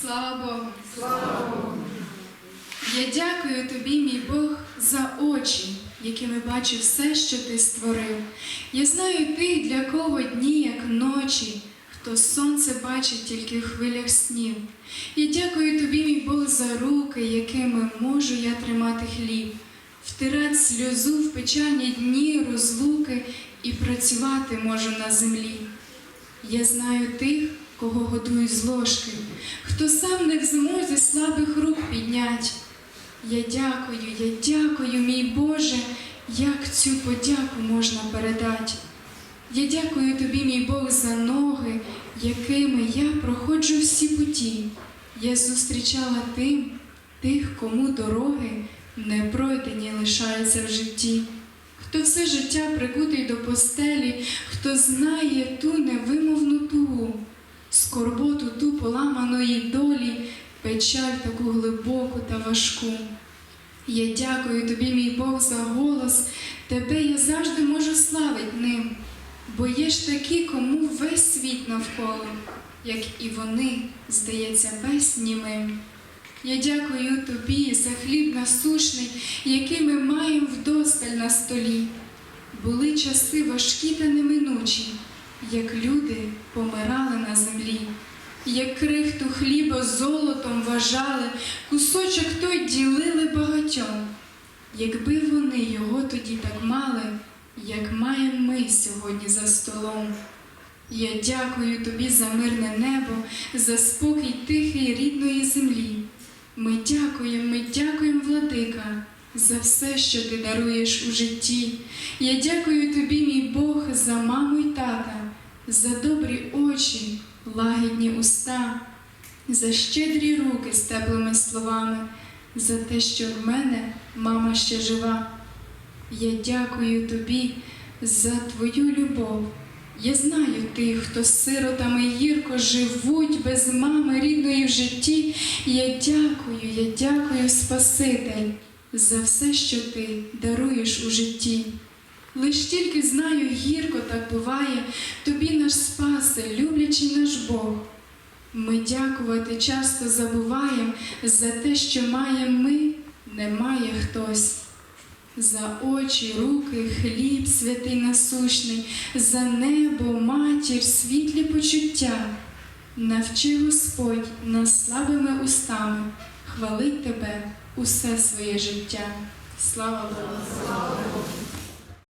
Слава Богу! Слава Богу! Я дякую тобі, мій Бог, за очі, якими бачу все, що ти створив. Я знаю ти, для кого дні, як ночі, хто сонце бачить тільки в хвилях снів. Я дякую тобі, мій Бог, за руки, якими можу я тримати хліб, втирати сльозу в печальні дні розлуки і працювати можу на землі. Я знаю тих, кого годують з ложки, хто сам не в змозі слабих рук піднять. Я дякую, я дякую, мій Боже, як цю подяку можна передати. Я дякую тобі, мій Бог, за ноги, якими я проходжу всі путі. Я зустрічала тим, тих, кому дороги не пройдені лишаються в житті. Хто все життя прикутий до постелі, хто знає ту невимовну тугу, скорботу ту поламаної долі, печаль таку глибоку та важку. Я дякую тобі, мій Бог, за голос, тебе я завжди можу славить ним, бо є ж такі, кому весь світ навколо, як і вони, здається, німим. Я дякую тобі за хліб насушний, який ми маємо вдосталь на столі. Були часи важкі та неминучі, як люди помирали на землі, як крихту хліба золотом вважали, кусочок той ділили багатьом. Якби вони його тоді так мали, як маємо ми сьогодні за столом. Я дякую тобі за мирне небо, за спокій тихий рідної землі. Ми дякуємо, ми дякуємо, владика, за все, що ти даруєш у житті. Я дякую тобі, мій Бог, за маму й тата, за добрі очі, лагідні уста, за щедрі руки з теплими словами, за те, що в мене мама ще жива. Я дякую тобі за твою любов. Я знаю тих, хто сиротами гірко живуть без мами рідної в житті. Я дякую, я дякую, Спаситель, за все, що ти даруєш у житті. Лиш тільки знаю, гірко так буває, тобі наш спасе, люблячий наш Бог. Ми дякувати часто забуваємо за те, що маємо ми, немає хтось. За очі, руки, хліб святий насущний, за небо, матір, світлі почуття. Навчи Господь нас слабими устами хвалить тебе усе своє життя. Слава Богу!